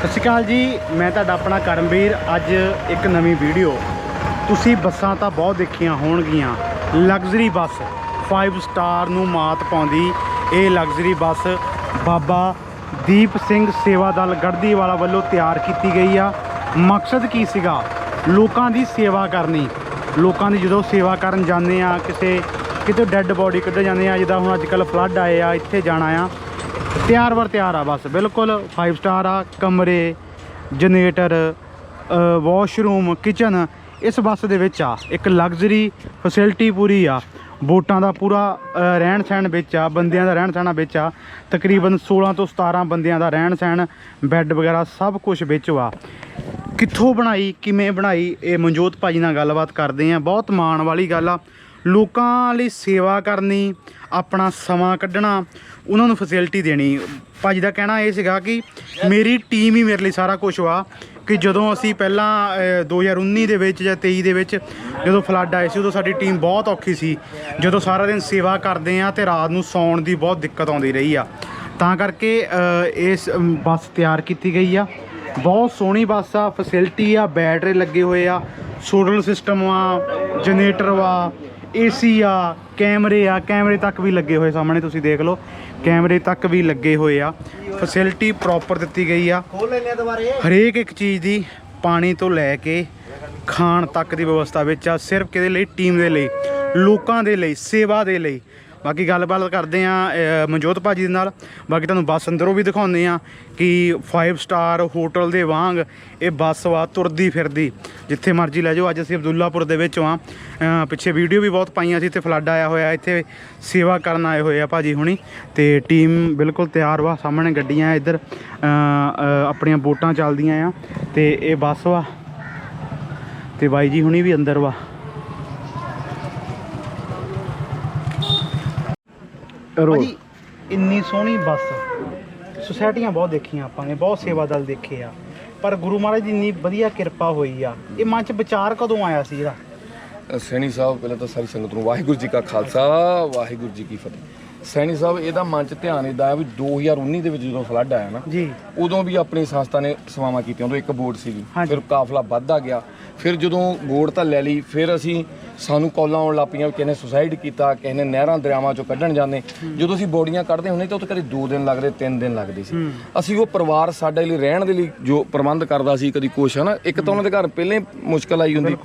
ਸਤਿ ਸ਼੍ਰੀ ਅਕਾਲ ਜੀ, ਮੈਂ ਤੁਹਾਡਾ ਆਪਣਾ ਕਰਮਵੀਰ। ਅੱਜ ਇੱਕ ਨਵੀਂ ਵੀਡੀਓ। ਤੁਸੀਂ ਬੱਸਾਂ ਤਾਂ ਬਹੁਤ ਦੇਖੀਆਂ ਹੋਣਗੀਆਂ। ਲਗਜ਼ਰੀ ਬੱਸ 5 ਸਟਾਰ ਨੂੰ ਮਾਤ ਪਾਉਂਦੀ। ਇਹ ਲਗਜ਼ਰੀ ਬੱਸ ਬਾਬਾ ਦੀਪ ਸਿੰਘ ਸੇਵਾ ਦਲ ਗੜਦੀ ਵਾਲਾ ਵੱਲੋਂ ਤਿਆਰ ਕੀਤੀ ਗਈ ਆ। ਮਕਸਦ ਕੀ ਸੀਗਾ? ਲੋਕਾਂ ਦੀ ਸੇਵਾ ਕਰਨੀ। ਲੋਕਾਂ ਦੀ ਜਦੋਂ ਸੇਵਾ ਕਰਨ ਜਾਂਦੇ ਆ, ਕਿਸੇ, ਕਿਤੇ ਡੈੱਡ ਬੋਡੀ ਕੱਢੇ ਜਾਂਦੇ ਆ, ਜਿੱਦਾਂ ਹੁਣ ਅੱਜ ਕੱਲ੍ਹ ਫਲੱਡ ਆਏ ਆ, ਇੱਥੇ ਜਾਣਾ ਆ। ਤਿਆਰ ਵਰ ਤਿਆਰ ਆ ਬਸ, ਬਿਲਕੁਲ 5 ਸਟਾਰ ਆ, ਕਮਰੇ, ਜਨਰੇਟਰ ਵਾਸ਼ਰੂਮ ਕਿਚਨ ਇਸ ਬੱਸ ਦੇ ਵਿੱਚ ਆ। ਇੱਕ ਲਗਜ਼ਰੀ ਫੈਸਿਲਿਟੀ ਪੂਰੀ ਆ। ਬੋਟਾਂ ਦਾ ਪੂਰਾ ਰਹਿਣ ਸਹਿਣ ਵਿੱਚ ਆ, ਬੰਦਿਆਂ ਦਾ ਰਹਿਣ ਸਹਿਣਾ ਵਿੱਚ ਆ। ਤਕਰੀਬਨ 16 ਤੋਂ 17 ਬੰਦਿਆਂ ਦਾ ਰਹਿਣ ਸਹਿਣ ਬੈੱਡ ਵਗੈਰਾ ਸਭ ਕੁਝ ਵਿੱਚ ਆ ਕਿੱਥੋਂ ਬਣਾਈ, ਕਿਵੇਂ ਬਣਾਈ, ਇਹ ਮਨਜੋਤ ਭਾਜੀ ਨਾਲ ਗੱਲਬਾਤ ਕਰਦੇ ਆ। ਬਹੁਤ ਮਾਣ ਵਾਲੀ ਗੱਲ ਆ। ਲੋਕਾਂ ਲਈ ਸੇਵਾ ਕਰਨੀ ਆਪਣਾ ਸਮਾਂ ਕੱਢਣਾ ਉਹਨਾਂ ਨੂੰ ਫੈਸਿਲਿਟੀ ਦੇਣੀ। ਭਾਜੀ ਦਾ ਕਹਿਣਾ ਇਹ ਸੀਗਾ ਕਿ ਮੇਰੀ ਟੀਮ ਹੀ ਮੇਰੇ ਲਈ ਸਾਰਾ ਕੁਝ ਵਾ ਕਿ ਜਦੋਂ ਅਸੀਂ ਪਹਿਲਾਂ ਅ, 2019 ਦੇ ਵਿੱਚ ਜਾਂ 23 ਦੇ ਵਿੱਚ ਜਦੋਂ ਫਲੱਡ ਆਏ ਸੀ ਉਦੋਂ ਸਾਡੀ ਟੀਮ ਬਹੁਤ ਔਖੀ ਸੀ। ਜਦੋਂ ਸਾਰਾ ਦਿਨ ਸੇਵਾ ਕਰਦੇ ਆ ਤੇ ਰਾਤ ਨੂੰ ਸੌਣ ਦੀ ਬਹੁਤ ਦਿੱਕਤ ਆਉਂਦੀ ਰਹੀ ਆ। ਤਾਂ ਕਰਕੇ ਇਸ ਬੱਸ ਤਿਆਰ ਕੀਤੀ ਗਈ ਆ। ਬਹੁਤ ਸੋਹਣੀ ਬੱਸ ਆ ਫੈਸਿਲਿਟੀ ਆ ਬੈਟਰੀ ਲੱਗੇ ਹੋਏ ਆ ਸੋਲਰ ਸਿਸਟਮ ਆ ਜਨਰੇਟਰ ਵਾ ਏਸੀ ਆ ਕੈਮਰੇ ਆ ਕੈਮਰੇ ਤੱਕ ਵੀ ਲੱਗੇ ਹੋਏ ਸਾਹਮਣੇ ਤੁਸੀਂ ਦੇਖ ਲਓ। ਕੈਮਰੇ ਤੱਕ ਵੀ ਲੱਗੇ ਹੋਏ ਆ। ਫੈਸਿਲਿਟੀ ਪ੍ਰੋਪਰ ਦਿੱਤੀ ਗਈ ਆ। ਖੋਲ ਲੈਨੇ ਦੁਬਾਰੇ। ਹਰੇਕ ਇੱਕ ਚੀਜ਼ ਦੀ ਪਾਣੀ ਤੋਂ ਲੈ ਕੇ ਖਾਣ ਤੱਕ ਦੀ ਵਿਵਸਥਾ ਵਿੱਚ ਆ ਸਿਰਫ ਕਿਹਦੇ ਲਈ? ਟੀਮ ਦੇ ਲਈ ਲੋਕਾਂ ਦੇ ਲਈ ਸੇਵਾ ਦੇ ਲਈ। ਬਾਕੀ ਗੱਲਬਾਤ ਕਰਦੇ ਆ ਮਨਜੋਤ ਭਾਜੀ ਦੇ ਨਾਲ। ਬਾਕੀ ਤੁਹਾਨੂੰ ਬੱਸ ਅੰਦਰੋਂ ਵੀ ਦਿਖਾਉਂਦੇ ਆ ਕਿ 5 ਸਟਾਰ ਹੋਟਲ ਦੇ ਵਾਂਗ ਇਹ ਬੱਸ ਵਾ ਤੁਰਦੀ ਫਿਰਦੀ। ਜਿੱਥੇ ਮਰਜ਼ੀ ਲੈ ਜਾਓ, ਅੱਜ ਅਸੀਂ ਅਬਦੁੱਲਾਪੁਰ ਦੇ ਵਿੱਚ ਆ ਪਿੱਛੇ ਵੀਡੀਓ ਵੀ ਬਹੁਤ ਪਾਈਆਂ ਸੀ, ਇੱਥੇ ਫਲੱਡ ਆਇਆ ਹੋਇਆ, ਇੱਥੇ ਸੇਵਾ ਕਰਨ ਆਏ ਹੋਏ ਆ ਭਾਜੀ ਹੁਣੀ। ਤੇ ਟੀਮ ਬਿਲਕੁਲ ਤਿਆਰ ਵਾ, ਸਾਹਮਣੇ ਗੱਡੀਆਂ ਇੱਧਰ। ਆਪਣੀਆਂ ਬੋਟਾਂ ਚੱਲਦੀਆਂ ਆ। ਤੇ ਇਹ ਬੱਸ ਵਾ। ਤੇ ਬਾਈ ਜੀ ਹੁਣੀ ਵੀ ਅੰਦਰ ਵਾ। ਭਾਜੀ ਇੰਨੀ ਸੋਹਣੀ ਬੱਸ। ਸੁਸਾਇਟੀਆਂ ਬਹੁਤ ਦੇਖੀਆਂ ਆਪਾਂ ਨੇ ਬਹੁਤ ਸੇਵਾ ਦਲ ਦੇਖੇ ਆ। ਪਰ ਗੁਰੂ ਮਹਾਰਾਜ ਦੀ ਇੰਨੀ ਵਧੀਆ ਕਿਰਪਾ ਹੋਈ ਆ। ਇਹ ਮਨ ਚ ਵਿਚਾਰ ਕਦੋਂ ਆਇਆ ਸੀ ਇਹਦਾ? ਸੈਣੀ ਸਾਹਿਬ ਪਹਿਲਾਂ ਤਾਂ ਸਾਰੀ ਸੰਗਤ ਨੂੰ ਵਾਹਿਗੁਰੂ ਜੀ ਕਾ ਖਾਲਸਾ ਵਾਹਿਗੁਰੂ ਜੀ ਕੀ ਫਤਿਹ। ਸੈਣੀ ਸਾਹਿਬ ਇਹਦਾ ਮਨ ਚ ਧਿਆਨ ਇਦਾਂ ਆਇਆ ਵੀ 2019 ਦੇ ਵਿੱਚ ਜਦੋਂ ਫਲੱਡ ਆਇਆ ਨਾ ਜੀ। ਉਦੋਂ ਵੀ ਆਪਣੀ ਸੰਸਥਾ ਨੇ ਸੇਵਾਵਾਂ ਕੀਤੀਆਂ ਉਦੋਂ ਇੱਕ ਬੋਰਡ ਸੀਗੀ। ਹਾਂਜੀ। ਫਿਰ ਕਾਫਲਾ ਵੱਧਦਾ ਗਿਆ। ਫਿਰ ਜਦੋਂ ਬੋਰਡ ਤਾਂ ਲੈ ਲਈ ਫਿਰ ਅਸੀਂ ਸਾਨੂੰ ਕਾਲਾਂ ਆਉਣ ਵੀ ਕਿਸੇ ਨੇ ਸੁਸਾਈਡ ਕੀਤਾ ਕਿਸੇ ਨੇ ਨਹਿਰਾਂ ਦਰਿਆਵਾਂ ਚੋਂ ਕੱਢਣ ਜਾਂਦੇ। ਜਦੋਂ ਅਸੀਂ ਬੋਡੀਆਂ ਕੱਢਦੇ ਹੁੰਦੇ ਤਾਂ ਉੱਥੇ ਕਦੇ 2 ਦਿਨ ਲੱਗਦੇ 3 ਦਿਨ ਲੱਗਦੇ ਸੀ। ਅਸੀਂ ਉਹ ਪਰਿਵਾਰ ਸਾਡੇ ਲਈ ਰਹਿਣ ਦੇ ਲਈ ਜੋ ਪ੍ਰਬੰਧ ਕਰਦਾ ਸੀ ਕਦੀ ਕੁਛ ਹਨਾ? ਇੱਕ ਤਾਂ ਉਹਨਾਂ ਦੇ ਘਰ ਪਹਿਲਾਂ ਮੁਸ਼ਕਲ ਆਈ ਹੁੰਦੀ।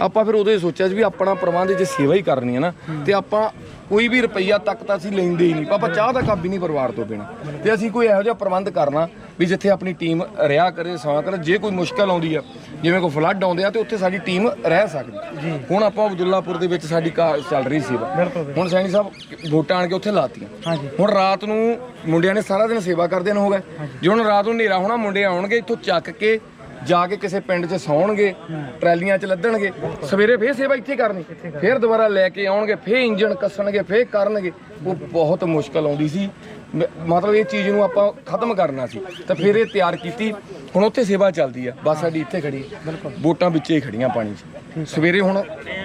ਆਪਾਂ ਫਿਰ ਇਹ ਸੋਚਿਆ ਸੀ ਵੀ ਆਪਣਾ ਪ੍ਰਬੰਧ ਜੇ ਸੇਵਾ ਹੀ ਕਰਨੀ ਹੈ ਨਾ ਤੇ ਆਪਾਂ ਕੋਈ ਵੀ ਰੁਪਈਆ ਤੱਕ ਤਾਂ ਅਸੀਂ ਲੈਂਦੇ ਹੀ ਨਹੀਂ। ਆਪਾਂ ਚਾਹ ਦਾ ਕੱਪ ਵੀ ਨਹੀਂ ਪਰਿਵਾਰ ਤੋਂ ਪੀਣਾ। ਤੇ ਅਸੀਂ ਕੋਈ ਇਹੋ ਜਿਹਾ ਪ੍ਰਬੰਧ ਕਰਨਾ ਵੀ ਜਿੱਥੇ ਆਪਣੀ ਟੀਮ ਰਿਹਾ ਕਰੇ ਸਮਾਂ ਕਰੇ ਜੇ ਕੋਈ ਮੁਸ਼ਕਲ ਆਉਂਦੀ ਆ ਜਿਵੇਂ ਕੋਈ ਫਲੱਡ ਆਉਂਦੇ ਆ ਤੇ ਉੱਥੇ ਸਾਡੀ ਟੀਮ ਰਹਿ ਸਕਦੀ। ਹੁਣ ਆਪਾਂ ਅਬਦੁੱਲਾਪੁਰ ਦੇ ਵਿੱਚ ਸਾਡੀ ਕਾਰ ਚੱਲ ਰਹੀ ਸੇਵਾ ਹੁਣ ਸੈਣੀ ਸਾਹਿਬ ਵੋਟਾਂ ਆਣ ਕੇ ਉੱਥੇ ਲਾਤੀਆਂ। ਹੁਣ ਰਾਤ ਨੂੰ ਮੁੰਡਿਆਂ ਨੇ ਸਾਰਾ ਦਿਨ ਸੇਵਾ ਕਰਦੇ ਨੂੰ ਹੋ ਗਏ। ਜੇ ਹੁਣ ਰਾਤ ਨੂੰ ਹਨੇਰਾ ਹੋਣਾ ਮੁੰਡੇ ਆਉਣਗੇ ਇੱਥੋਂ ਚੱਕ ਕੇ ਜਾ ਕੇ ਕਿਸੇ ਪਿੰਡ 'ਚ ਸੌਣਗੇ ਟਰਾਲੀਆਂ 'ਚ ਲੱਦਣਗੇ। ਸਵੇਰੇ ਫੇਰ ਸੇਵਾ ਇੱਥੇ ਕਰਨੀ। ਫੇਰ ਦੁਬਾਰਾ ਲੈ ਕੇ ਆਉਣਗੇ ਫੇਰ ਇੰਜਣ ਕੱਸਣਗੇ ਫੇਰ ਕਰਨਗੇ। ਉਹ ਬਹੁਤ ਮੁਸ਼ਕਲ ਆਉਂਦੀ ਸੀ। ਮ- ਮਤਲਬ ਇਹ ਚੀਜ਼ ਨੂੰ ਆਪਾਂ ਖਤਮ ਕਰਨਾ ਸੀ। ਤਾਂ ਫਿਰ ਇਹ ਤਿਆਰ ਕੀਤੀ। ਹੁਣ ਉੱਥੇ ਸੇਵਾ ਚੱਲਦੀ ਆ। ਬਸ ਸਾਡੀ ਇੱਥੇ ਖੜੀ ਹੈ ਵੋਟਾਂ ਵਿੱਚੇ ਹੀ ਖੜੀਆਂ ਪਾਣੀ 'ਚ। ਸਵੇਰੇ ਹੁਣ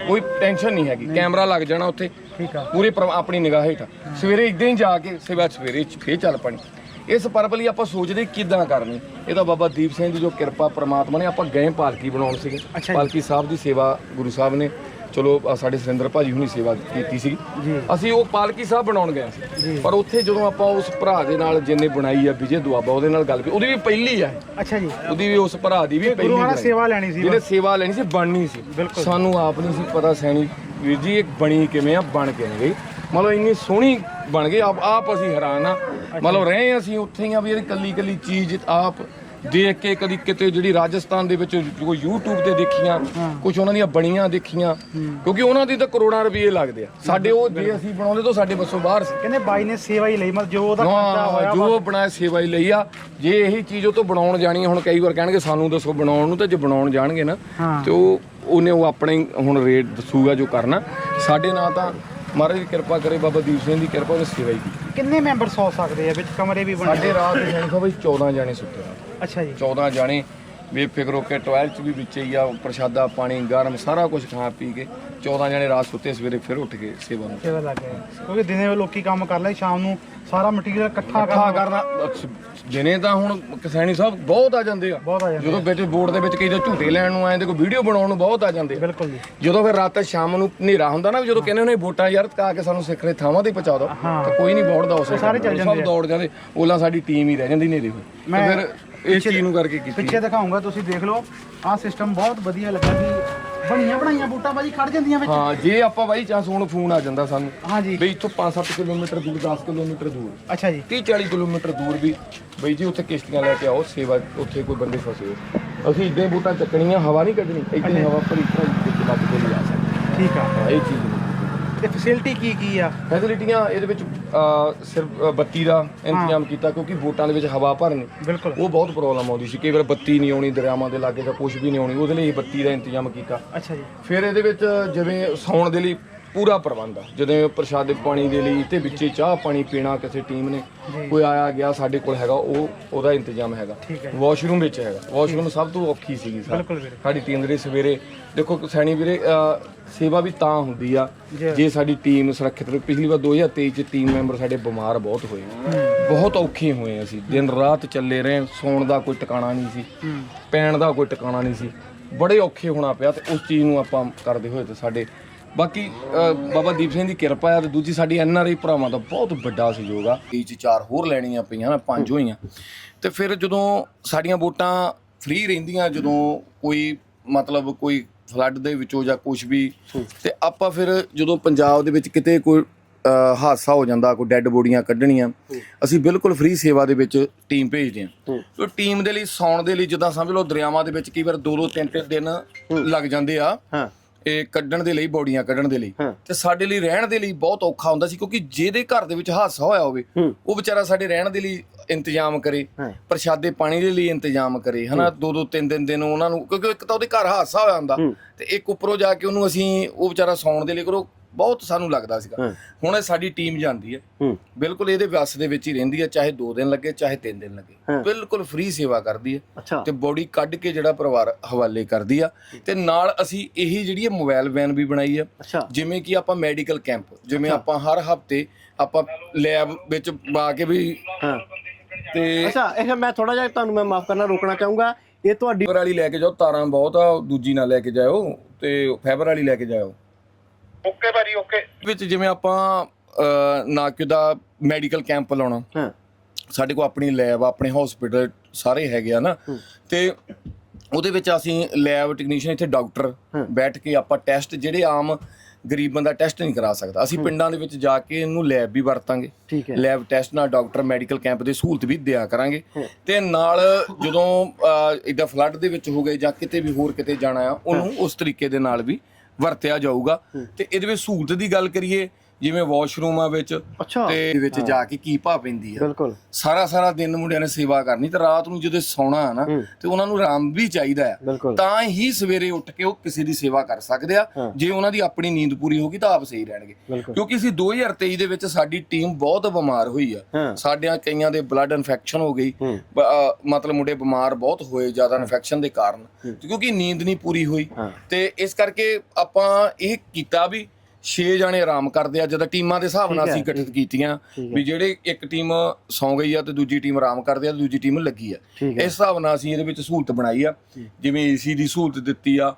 ਕੋਈ ਟੈਨਸ਼ਨ ਨਹੀਂ ਹੈਗੀ। ਕੈਮਰਾ ਲੱਗ ਜਾਣਾ ਉੱਥੇ। ਠੀਕ ਆ। ਪੂਰੇ ਪਰ- ਆਪਣੀ ਨਿਗਾਹ ਹੇਠ। ਸਵੇਰੇ ਇਦਾਂ ਹੀ ਜਾ ਕੇ ਸਵੇਰ ਸਵੇਰੇ ਚ ਫੇਰ ਚੱਲ ਪਣੀ। ਇਸ ਪਰਬ ਲਈ ਆਪਾਂ ਸੋਚਦੇ ਕਿਦਾਂ ਕਰਨੀ। ਇਹ ਤਾਂ ਬਾਬਾ ਦੀਪ ਸਿੰਘ ਦੀ ਜੋ ਕਿਰਪਾ ਪ੍ਰਮਾਤਮਾ ਨੇ ਆਪਾਂ ਗਏ ਪਾਲਕੀ ਬਣਾਉਣ ਸੀਗੇ। ਅੱਛਾ ਜੀ। ਪਾਲਕੀ ਸਾਹਿਬ ਦੀ ਸੇਵਾ ਗੁਰੂ ਸਾਹਿਬ ਨੇ ਚਲੋ ਆਹ ਸਾਡੇ ਸੁਰਿੰਦਰ ਭਾਜੀ ਹੁਣੀ ਸੇਵਾ ਕੀਤੀ ਸੀ। ਅਸੀਂ ਉਹ ਪਾਲਕੀ ਸਾਹਿਬ ਬਣਾਉਣ ਗਏ ਸੀ। ਪਰ ਉੱਥੇ ਜਦੋਂ ਆਪਾਂ ਉਸ ਭਰਾ ਦੇ ਨਾਲ ਜਿੰਨੇ ਬਣਾਈ ਆ ਵਿਜੇ ਦੁਆਬਾ ਉਹਦੇ ਨਾਲ ਗੱਲ ਕੀਤੀ। ਉਹਦੀ ਵੀ ਪਹਿਲੀ ਆ। ਅੱਛਾ ਜੀ। ਉਹਦੀ ਵੀ ਉਸ ਭਰਾ ਦੀ ਵੀ ਪਹਿਲੀ ਗੁਰੂ ਮਹਾਰਾਜ ਬਣਾਈ। ਸੇਵਾ ਲੈਣੀ ਸੀ ਜਿਹਨੇ ਸੇਵਾ ਲੈਣੀ ਸੀ ਬਣਨੀ ਸੀ। ਬਿਲਕੁਲ। ਸਾਨੂੰ ਆਪ ਨਹੀਂ ਸੀ ਪਤਾ ਸੈਣੀ ਵੀਰ ਜੀ ਇਹ ਬਣੀ ਕਿਵੇਂ ਆ ਬਣ ਕਿਵੇਂ ਗਈ। ਮਤਲਬ ਇੰਨੀ ਸੋਹਣੀ ਬਣ ਗਈ। ਆਪ ਆਪ ਅਸੀਂ ਹੈਰਾਨ ਆ। ਮਤਲਬ ਰਹੇ ਅਸੀਂ ਉੱਥੇ ਹੀ ਆ ਵੀ ਇਹ ਕੱਲੀ ਕੱਲੀ ਚੀਜ਼ ਆਪ ਦੇਖ ਕੇ ਕਦੀ ਕਿਤੇ ਜਿਹੜੀ ਰਾਜਸਥਾਨ ਦੇ ਵਿੱਚ ਕੋਈ YouTube ਤੇ ਦੇਖੀਆਂ ਕੁਝ ਉਹਨਾਂ ਦੀਆਂ ਬਣੀਆਂ ਦੇਖੀਆਂ ਕਿਉਂਕਿ ਉਹਨਾਂ ਦੀ ਤਾਂ ਕਰੋੜਾਂ ਰੁਪਏ ਲੱਗਦੇ ਆ। ਸਾਡੇ ਉਹ ਜੇ ਅਸੀਂ ਬਣਾਉਂਦੇ ਤਾਂ ਸਾਡੇ ਬੱਸੋਂ ਬਾਹਰ ਸੀ। ਕਹਿੰਦੇ ਬਾਈ ਨੇ ਸੇਵਾ ਹੀ ਲਈ ਮਤਲਬ ਜੋ ਉਹਦਾ ਖਰਚਾ ਹੋਇਆ ਜੋ ਬਣਾਇਆ ਸੇਵਾ ਹੀ ਲਈ ਆ। ਜੇ ਇਹੀ ਚੀਜ਼ ਉਹ ਤੋਂ ਬਣਾਉਣ ਜਾਣੀ ਹੁਣ ਕਈ ਵਾਰ ਕਹਿਣਗੇ ਸਾਨੂੰ ਦੱਸੋ ਬਣਾਉਣ ਨੂੰ ਤੇ ਜੇ ਬਣਾਉਣ ਜਾਣਗੇ ਨਾ। ਤੇ ਉਹ ਉਹਨੇ ਉਹ ਆਪਣੇ ਹੁਣ ਰੇਟ ਦੱਸੂਗਾ ਜੋ ਕਰਨਾ। ਸਾਡੇ ਨਾਲ ਤਾਂ ਮਹਾਰਾਜ ਦੀ ਕਿਰਪਾ ਕਰੇ ਬਾਬਾ ਦੀਪ ਸਿੰਘ ਦੀ ਕਿਰਪਾ ਉਹਨੇ ਸੇਵਾ ਹੀ ਕੀਤੀ। ਕਿੰਨੇ ਮੈਂਬਰ ਸੌ ਸਕਦੇ ਆ ਵਿੱਚ ਕਮਰੇ ਵੀ ਬਣੇ ਸਾਡੇ ਰਾਤ ਦੇ ਜਾਣੀ ਸਭ 14 ਜਾਣੇ ਸੁੱਤੇ। ਅੱਛਾ ਜੀ। 14 ਜਾਣੇ ਬੇਫਿਕਰ ਹੋ ਕੇ ਟਾਇਲਟ 'ਚ ਵੀ ਵਿੱਚ ਹੀ ਆ ਪ੍ਰਸ਼ਾਦਾ ਪਾਣੀ ਗਰਮ ਸਾਰਾ ਕੁਝ ਖਾ ਪੀ ਕੇ 14 ਜਣੇ ਰਾਤ ਸੁੱਤੇ ਸਵੇਰੇ ਫਿਰ ਉੱਠ ਕੇ ਸੇਵਾ ਨੂੰ। ਸੇਵਾ ਲੱਗ ਗਏ। ਕਿਉਂਕਿ ਦਿਨੇ ਲੋਕੀ ਕੰਮ ਕਰ ਲੈ ਸ਼ਾਮ ਨੂੰ ਸਾਰਾ ਮਟੀਰੀਅਲ ਇਕੱਠਾ ਇਕੱਠਾ ਕਰਨਾ। ਦਿਨੇ ਤਾਂ ਹੁਣ ਕਿਸਾਨੀ ਸਾਹਿਬ ਬਹੁਤ ਆ ਜਾਂਦੇ ਆ। ਬਹੁਤ ਆ ਜਾਂਦੇ ਜਦੋਂ ਵਿੱਚ ਬੋਰਡ ਦੇ ਵਿੱਚ ਕਈ ਤਾਂ ਝੂਟੇ ਲੈਣ ਨੂੰ ਆਏ ਤੇ ਕੋਈ ਵੀਡੀਓ ਬਣਾਉਣ ਨੂੰ ਬਹੁਤ ਆ ਜਾਂਦੇ ਬਿਲਕੁਲ ਜੀ। ਜਦੋਂ ਫਿਰ ਰਾਤ ਸ਼ਾਮ ਨੂੰ ਹਨੇਰਾ ਹੁੰਦਾ ਨਾ ਵੀ ਜਦੋਂ ਕਹਿੰਦੇ ਨੇ ਵੋਟਾਂ ਯਾਰ ਕਾ ਕੇ ਸਾਨੂੰ ਸਿੱਖਰੇ ਥਾਵਾਂ ਤੇ ਪਹੁੰਚਾ ਦਿਓ। ਹਾਂ। ਤਾਂ ਕੋਈ ਨਹੀਂ ਦੌੜਦਾ ਉਸ ਸਾਰੇ ਚੱਲ ਜਾਂਦੇ ਸਭ। ਦੌੜ ਜਾਂਦੇ। ਉਹਲਾ ਸਾਡੀ ਟੀਮ ਹੀ ਰਹਿ ਜਾਂਦੀ ਨੇਰੇ ਮੈਂ ਫਿਰ ਇਸ ਚੀਜ਼ ਨੂੰ ਕਰਕੇ ਕੀਤੀ? ਪਿੱਛੇ ਦਿਖਾਉਂਗਾ ਤੁਸੀਂ ਦੇਖ ਲਓ। ਆਹ ਸਿਸਟਮ ਬਹੁਤ ਵਧੀਆ ਲੱਗਾ ਕਿ ਬਣੀਆਂ ਬਣਾਈਆਂ ਬੂਟਾਂ ਬਾਜੀ ਖੜ ਜਾਂਦੀਆਂ ਵਿੱਚ। ਹਾਂ ਜੇ ਆਪਾਂ ਬਾਈ ਚਾਂਸ ਹੁਣ ਫੋਨ ਆ ਜਾਂਦਾ ਸਾਨੂੰ ਹਾਂਜੀ ਬਈ ਇੱਥੋਂ 5-7 ਕਿਲੋਮੀਟਰ ਦੂਰ 10 ਕਿਲੋਮੀਟਰ ਦੂਰ ਅੱਛਾ ਜੀ। 30-40 ਕਿਲੋਮੀਟਰ ਦੂਰ ਵੀ ਬਈ ਜੀ ਉੱਥੇ ਕਿਸ਼ਤੀਆਂ ਲੈ ਕੇ ਆਓ ਸੇਵਾ ਉੱਥੇ ਕੋਈ ਬੰਦੇ ਫਸੇ ਹੋ ਅਸੀਂ ਇਦਾਂ ਬੂਟਾਂ ਚੱਕਣੀਆਂ ਹਵਾ ਨਹੀਂ ਕੱਢਣੀ ਇਦਾਂ ਹੀ ਹਵਾ ਭਰੀ ਭਰੀ ਵਿੱਚ ਲੱਗ ਕੇ ਲਿਆ ਸਕਦੇ। ਠੀਕ ਆ। ਹਾਂ ਇਹ ਚੀਜ਼ ਤੇ ਫੈਸਿਲਿਟੀ ਕੀ ਕੀ ਆ? ਫੈਸਿਲਿਟੀਆਂ ਇਹਦੇ ਵਿੱਚ ਅਹ, ਸਿਰਫ ਅਹ, ਬੱਤੀ ਦਾ ਇੰਤਜ਼ਾਮ ਕੀਤਾ ਕਿਉਂਕਿ ਵੋਟਾਂ ਦੇ ਵਿੱਚ ਹਵਾ ਭਰਨੀ। ਬਿਲਕੁਲ। ਉਹ ਬਹੁਤ ਪ੍ਰੋਬਲਮ ਆਉਂਦੀ ਸੀ। ਕਈ ਵਾਰ ਬੱਤੀ ਨਹੀਂ ਆਉਣੀ ਦਰਿਆਵਾਂ ਦੇ ਲਾਗੇ ਜਾਂ ਕੁਝ ਵੀ ਨਹੀਂ ਆਉਣੀ ਉਹਦੇ ਲਈ ਅਸੀਂ ਬੱਤੀ ਦਾ ਇੰਤਜ਼ਾਮ ਕੀਤਾ। ਅੱਛਾ ਜੀ। ਫਿਰ ਇਹਦੇ ਵਿੱਚ ਜਿਵੇਂ ਸੌਣ ਦੇ ਲਈ ਪੂਰਾ ਪ੍ਰਬੰਧ ਆ। ਜਦੋਂ ਪ੍ਰਸ਼ਾਦੇ ਪਾਣੀ ਦੇ ਲਈ ਤੇ ਵਿੱਚੇ ਚਾਹ ਪਾਣੀ ਪੀਣਾ ਕਿਸੇ ਟੀਮ ਨੇ ਕੋਈ ਆਇਆ ਗਿਆ ਸਾਡੇ ਕੋਲ ਹੈਗਾ ਉਹ ਉਹਦਾ ਇੰਤਜ਼ਾਮ ਹੈਗਾ। ਵਾਸ਼ਰੂਮ ਵਿੱਚ ਹੈਗਾ। ਵਾਸ਼ਰੂਮ ਸਭ ਤੋਂ ਔਖੀ ਸੀਗੀ ਸਾਡੀ ਟੀਮ ਦੇ ਸਵੇਰੇ ਦੇਖੋ ਸੈਣੀ ਵੀਰੇ ਸੇਵਾ ਵੀ ਤਾਂ ਹੁੰਦੀ ਆ ਜੀ। ਸਾਡੀ ਟੀਮ ਸੁਰੱਖਿਅਤ ਰਹੇ। ਪਿਛਲੀ ਵਾਰ 2023 ਚ ਟੀਮ ਮੈਂਬਰ ਸਾਡੇ ਬਿਮਾਰ ਬਹੁਤ ਹੋਏ। ਬਹੁਤ ਔਖੇ ਹੋਏ ਅਸੀਂ। ਦਿਨ ਰਾਤ ਚੱਲੇ ਰਹੇ ਸੌਣ ਦਾ ਕੋਈ ਟਿਕਾਣਾ ਨਹੀਂ ਸੀ। ਪੈਣ ਦਾ ਕੋਈ ਟਿਕਾਣਾ ਨਹੀਂ ਸੀ। ਬੜੇ ਔਖੇ ਹੋਣਾ ਪਿਆ ਤੇ ਉਸ ਚੀਜ਼ ਨੂੰ ਆਪਾਂ ਕਰਦੇ ਹੋਏ ਤੇ ਸਾਡੇ ਬਾਕੀ ਬਾਬਾ ਦੀਪ ਸਿੰਘ ਦੀ ਕਿਰਪਾ ਆ ਤੇ ਦੂਜੀ ਸਾਡੀ ਐਨ ਆਰ ਆਈ ਭਰਾਵਾਂ ਦਾ ਬਹੁਤ ਵੱਡਾ ਸਹਿਯੋਗ ਆ। ਇਹ ਚ ਚਾਰ ਹੋਰ ਲੈਣੀਆਂ ਪਈਆਂ ਨਾ ਪੰਜ ਹੋਈਆਂ। ਤੇ ਫਿਰ ਜਦੋਂ ਸਾਡੀਆਂ ਵੋਟਾਂ ਫ੍ਰੀ ਰਹਿੰਦੀਆਂ ਜਦੋਂ ਕੋਈ ਮਤਲਬ ਕੋਈ ਫਲੱਡ ਦੇ ਵਿੱਚੋਂ ਜਾਂ ਕੁਝ ਵੀ ਤੇ ਆਪਾਂ ਫਿਰ ਜਦੋਂ ਪੰਜਾਬ ਦੇ ਵਿੱਚ ਕਿਤੇ ਕੋਈ ਹਾਦਸਾ ਹੋ ਜਾਂਦਾ ਕੋਈ ਡੈੱਡ ਬੋਡੀਆਂ ਕੱਢਣੀਆਂ ਅਸੀਂ ਬਿਲਕੁਲ ਫ੍ਰੀ ਸੇਵਾ ਦੇ ਵਿੱਚ ਟੀਮ ਭੇਜਦੇ ਹਾਂ। ਸੋ ਟੀਮ ਦੇ ਲਈ ਸੌਣ ਦੇ ਲਈ ਜਿੱਦਾਂ ਸਮਝ ਲਓ ਦਰਿਆਵਾਂ ਦੇ ਵਿੱਚ ਕਈ ਵਾਰ ਦੋ ਦੋ ਤਿੰਨ ਤਿੰਨ ਦਿਨ ਲੱਗ ਜਾਂਦੇ ਆ। ਹਾਂ। ਇਹ ਕੱਢਣ ਦੇ ਲਈ ਬੋਡੀਆਂ ਕੱਢਣ ਦੇ ਲਈ। ਤੇ ਸਾਡੇ ਲਈ ਰਹਿਣ ਦੇ ਲਈ ਬਹੁਤ ਔਖਾ ਹੁੰਦਾ ਸੀ ਕਿਉਂਕਿ ਜਿਹਦੇ ਘਰ ਦੇ ਵਿੱਚ ਹਾਦਸਾ ਹੋਇਆ ਹੋਵੇ। ਉਹ ਵਿਚਾਰਾ ਸਾਡੇ ਰਹਿਣ ਦੇ ਲਈ ਇੰਤਜ਼ਾਮ ਕਰੇ। ਪ੍ਰਸ਼ਾਦੇ ਪਾਣੀ ਦੇ ਲਈ ਇੰਤਜ਼ਾਮ ਕਰੇ ਹਨਾ ਦੋ ਦੋ ਤਿੰਨ ਦਿਨ ਦਿਨ ਉਹਨਾਂ ਨੂੰ ਕਿਉਂਕਿ ਇੱਕ ਤਾਂ ਉਹਦੇ ਘਰ ਹਾਦਸਾ ਹੋਇਆ ਹੁੰਦਾ। ਤੇ ਇੱਕ ਉੱਪਰੋਂ ਜਾ ਕੇ ਉਹਨੂੰ ਅਸੀਂ ਉਹ ਵਿਚਾਰਾ ਸੌਣ ਦੇ ਲਈ ਕਰੋ ਬਹੁਤ ਸਾਨੂੰ ਲੱਗਦਾ ਸੀਗਾ। ਹੁਣ ਇਹ ਸਾਡੀ ਟੀਮ ਜਾਂਦੀ ਹੈ। ਬਿਲਕੁਲ ਇਹਦੇ ਵੱਸ ਦੇ ਵਿੱਚ ਹੀ ਰਹਿੰਦੀ ਹੈ ਚਾਹੇ 2 ਦਿਨ ਲੱਗੇ ਚਾਹੇ 3 ਦਿਨ ਲੱਗੇ। ਬਿਲਕੁਲ ਫ੍ਰੀ ਸੇਵਾ ਕਰਦੀ ਹੈ। ਤੇ ਬੋਡੀ ਕੱਢ ਕੇ ਜਿਹੜਾ ਪਰਿਵਾਰ ਹਵਾਲੇ ਕਰਦੀ ਆ। ਤੇ ਨਾਲ ਅਸੀਂ ਇਹੀ ਜਿਹੜੀ ਮੋਬਾਈਲ ਵੈਨ ਵੀ ਬਣਾਈ ਆ। ਜਿਵੇਂ ਕਿ ਆਪਾਂ ਮੈਡੀਕਲ ਕੈਂਪ ਜਿਵੇਂ ਆਪਾਂ ਹਰ ਹਫ਼ਤੇ ਆਪਾਂ ਲੈਬ ਵਿੱਚ ਬਾ ਕੇ ਵੀ ਤੇ ਅੱਛਾ ਇਹ ਮੈਂ ਥੋੜਾ ਜਿਹਾ ਤੁਹਾਨੂੰ ਮੈਂ ਮਾਫ ਕਰਨਾ ਰੋਕਣਾ ਚਾਹੂੰਗਾ। ਇਹ ਤੁਹਾਡੀ ਵਾਲੀ ਲੈ ਕੇ ਜਾਓ ਤਾਰਾਂ ਬਹੁਤ ਆ ਦੂਜੀ ਨਾ ਲੈ ਕੇ ਜਾਇਓ ਤੇ ਫਾਈਬਰ ਵਾਲੀ ਲੈ ਕੇ ਜਾਇਓ। ਓਕੇ ਭਾਜੀ ਓਕੇ। ਵਿੱਚ ਜਿਵੇਂ ਆਪਾਂ ਨਾਕਿਓ ਦਾ ਮੈਡੀਕਲ ਕੈਂਪ ਲਾਉਣਾ। ਹਾਂ। ਸਾਡੇ ਕੋਲ ਆਪਣੀ ਲੈਬ ਆਪਣੇ ਹਸਪੀਟਲ ਸਾਰੇ ਹੈਗੇ ਆ ਨਾ। ਤੇ ਉਹਦੇ ਵਿੱਚ ਅਸੀਂ ਲੈਬ ਟੈਕਨੀਸ਼ੀਅਨ ਇੱਥੇ ਡਾਕਟਰ ਬੈਠ ਕੇ ਆਪਾਂ ਟੈਸਟ ਜਿਹੜੇ ਆਮ ਗਰੀਬ ਬੰਦਾ ਟੈਸਟ ਨਹੀਂ ਕਰਾ ਸਕਦਾ। ਅਸੀਂ ਪਿੰਡਾਂ ਦੇ ਵਿੱਚ ਜਾ ਕੇ ਇਹਨੂੰ ਲੈਬ ਵੀ ਵਰਤਾਂਗੇ। ਲੈਬ ਟੈਸਟ ਨਾਲ ਡਾਕਟਰ ਮੈਡੀਕਲ ਕੈਂਪ ਦੀ ਸਹੂਲਤ ਵੀ ਦਿਆ ਕਰਾਂਗੇ। ਤੇ ਨਾਲ ਜਦੋਂ ਇਦਾਂ ਫਲੱਡ ਦੇ ਵਿੱਚ ਹੋ ਗਏ ਜਾਂ ਕਿਤੇ ਵੀ ਹੋਰ ਕਿਤੇ ਜਾਣਾ ਆ ਉਹਨੂੰ ਉਸ ਤਰੀਕੇ ਦੇ ਨਾਲ ਵੀ ਵਰਤਿਆ ਜਾਊਗਾ ਤੇ ਇਹਦੇ ਵਿੱਚ ਸਹੂਲਤ ਦੀ ਗੱਲ ਕਰੀਏ ਜਿਵੇਂ ਵਾਸ਼ਰੂਮਾਂ ਵਿੱਚ ਅੱਛਾ। ਤੇ ਵਿੱਚ ਜਾ ਕੇ ਕੀ ਭਾ ਪੈਂਦੀ ਆ। ਬਿਲਕੁਲ। ਸਾਰਾ ਸਾਰਾ ਦਿਨ ਮੁੰਡਿਆਂ ਨੇ ਸੇਵਾ ਕਰਨੀ ਤੇ ਰਾਤ ਨੂੰ ਜਦੋਂ ਸੌਣਾ ਆ ਨਾ ਤੇ ਉਹਨਾਂ ਨੂੰ ਆਰਾਮ ਵੀ ਚਾਹੀਦਾ ਆ। ਬਿਲਕੁਲ। ਤਾਂ ਹੀ ਸਵੇਰੇ ਉੱਠ ਕੇ ਉਹ ਕਿਸੇ ਦੀ ਸੇਵਾ ਕਰ ਸਕਦੇ ਆ। ਹਾਂ। ਜੇ ਉਹਨਾਂ ਦੀ ਆਪਣੀ ਨੀਂਦ ਪੂਰੀ ਹੋਗੀ ਤਾਂ ਆਪ ਸਹੀ ਰਹਿਣਗੇ। ਕਿਉਂਕਿ ਅਸੀਂ 2023 ਦੇ ਵਿੱਚ ਸਾਡੀ ਟੀਮ ਬਹੁਤ ਬਿਮਾਰ ਹੋਈ ਆ। ਹਾਂ। ਸਾਡਿਆਂ ਕਈਆਂ ਦੇ ਬਲੱਡ ਇਨਫੈਕਸ਼ਨ ਹੋ ਗਈ। ਹੂੰ। ਮਤਲਬ ਮੁੰਡੇ ਬਿਮਾਰ ਬਹੁਤ ਹੋਏ ਜ਼ਿਆਦਾ ਇਨਫੈਕਸ਼ਨ ਦੇ ਕਾਰਨ। ਕਿਉਂਕਿ ਨੀਂਦ ਨਹੀਂ ਪੂਰੀ ਹੋਈ। ਹਾਂ। ਤੇ ਇਸ ਕਰਕੇ ਆਪਾਂ ਇਹ ਕੀਤਾ ਵੀ 6 ਜਾਣੇ ਆਰਾਮ ਕਰਦੇ ਆ ਜਦੋਂ ਟੀਮਾਂ ਦੇ ਹਿਸਾਬ ਨਾਲ ਅਸੀਂ ਗਠਿਤ ਕੀਤੀਆਂ। ਵੀ ਜਿਹੜੇ ਇੱਕ ਟੀਮ ਸੌਂ ਗਈ ਆ ਤੇ ਦੂਜੀ ਟੀਮ ਆਰਾਮ ਕਰਦੇ ਆ ਤੇ ਦੂਜੀ ਟੀਮ ਲੱਗੀ ਆ। ਇਸ ਹਿਸਾਬ ਨਾਲ ਅਸੀਂ ਇਹਦੇ ਵਿੱਚ ਸਹੂਲਤ ਬਣਾਈ ਆ ਜਿਵੇਂ ਏਸੀ ਦੀ ਸਹੂਲਤ ਦਿੱਤੀ ਆ।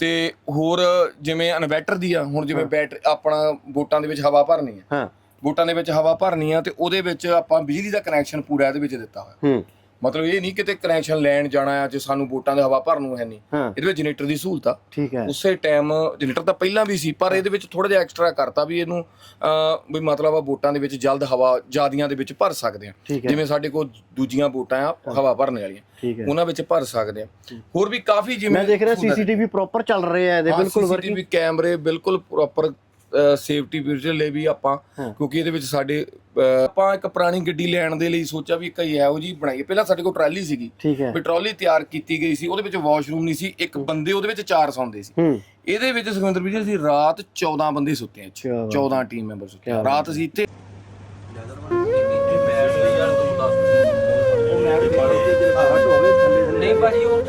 ਤੇ ਹੋਰ ਜਿਵੇਂ ਇਨਵਰਟਰ ਦੀ ਆ ਹੁਣ ਜਿਵੇਂ ਬੈਟਰੀ ਆਪਣਾ ਵੋਟਾਂ ਦੇ ਵਿੱਚ ਹਵਾ ਭਰਨੀ ਆ। ਹਾਂ। ਵੋਟਾਂ ਦੇ ਵਿੱਚ ਹਵਾ ਭਰਨੀ ਆ ਤੇ ਉਹਦੇ ਵਿੱਚ ਆਪਾਂ ਬਿਜਲੀ ਦਾ ਕਨੈਕਸ਼ਨ ਪੂਰਾ ਇਹਦੇ ਵਿੱਚ ਦਿੱਤਾ ਹੋਇਆ। ਹੂੰ। ਮਤਲਬ ਇਹ ਨਹੀਂ ਕਿਤੇ ਕਨੈਕਸ਼ਨ ਲੈਣ ਜਾਣਾ ਆ ਜੇ ਸਾਨੂੰ ਵੋਟਾਂ ਦੇ ਹਵਾ ਭਰਨ ਨੂੰ ਹੈ ਨਹੀਂ। ਹਾਂ। ਇਹਦੇ ਵਿੱਚ ਜਨਰੇਟਰ ਦੀ ਸਹੂਲਤ ਆ। ਠੀਕ ਹੈ। ਉਸੇ ਟਾਈਮ ਜਨਰੇਟਰ ਤਾਂ ਪਹਿਲਾਂ ਵੀ ਸੀ ਪਰ ਇਹਦੇ ਵਿੱਚ ਥੋੜਾ ਜਿਹਾ ਐਕਸਟਰਾ ਕਰਤਾ ਵੀ ਇਹਨੂੰ ਅਹ, ਵੀ ਮਤਲਬ ਆ ਵੋਟਾਂ ਦੇ ਵਿੱਚ ਜਲਦ ਹਵਾ ਜਿਆਦੀਆਂ ਦੇ ਵਿੱਚ ਭਰ ਸਕਦੇ ਆ। ਠੀਕ ਹੈ। ਜਿਵੇਂ ਸਾਡੇ ਕੋਲ ਦੂਜੀਆਂ ਵੋਟਾਂ ਆ ਹਵਾ ਭਰਨ ਵਾਲੀਆਂ। ਠੀਕ ਹੈ। ਉਹਨਾਂ ਵਿੱਚ ਭਰ ਸਕਦੇ ਆ। ਹੋਰ ਵੀ ਕਾਫੀ ਜਿਵੇਂ ਮੈਂ ਦੇਖ ਰਿਹਾ ਸੀਸੀਟੀਵੀ ਪ੍ਰੋਪਰ ਚੱਲ ਰਹੇ ਆ ਇਹਦੇ ਬਿਲਕੁਲ ਵਰਕਿੰਗ ਸੀਸੀਟੀਵੀ ਕੈਮਰੇ ਬਿਲਕੁਲ ਪ੍ਰੋਪਰ ਸੇਫਟੀ ਵਿਜ਼ੂਅਲ ਲਈ ਵੀ ਆਪਾਂ। ਕਿਉਂਕਿ ਇਹਦੇ ਵਿੱਚ ਸਾਡੇ ਅਹ, ਆਪਾਂ ਇੱਕ ਪੁਰਾਣੀ ਗੱਡੀ ਲੈਣ ਦੇ ਲਈ ਸੋਚਿਆ ਵੀ ਕਈ ਇਹੋ ਜੀ ਬਣਾਈਏ। ਪਹਿਲਾਂ ਸਾਡੇ ਕੋਲ ਟਰਾਲੀ ਸੀਗੀ। ਠੀਕ ਹੈ। ਵੀ ਟਰਾਲੀ ਤਿਆਰ ਕੀਤੀ ਗਈ ਸੀ ਉਹਦੇ ਵਿੱਚ ਵਾਸ਼ਰੂਮ ਨਹੀਂ ਸੀ ਇੱਕ ਬੰਦੇ ਉਹਦੇ ਵਿੱਚ ਚਾਰ ਸੌਂਦੇ ਸੀ। ਹੂੰ। ਇਹਦੇ ਵਿੱਚ ਸੁਖਵਿੰਦਰ ਵੀ ਜੀ ਅਸੀਂ ਰਾਤ 14 ਬੰਦੇ ਸੁੱਤੇ ਆ ਇੱਥੇ। ਕਿਆ ਬਾਤ 14 ਟੀਮ ਮੈਂਬਰ ਸੁੱਤੇ ਕਿਆ ਆ। ਬਾਤ ਰਾਤ ਅਸੀਂ ਇੱਥੇ ਨਹੀਂ ਭਾਜੀ ਉਹ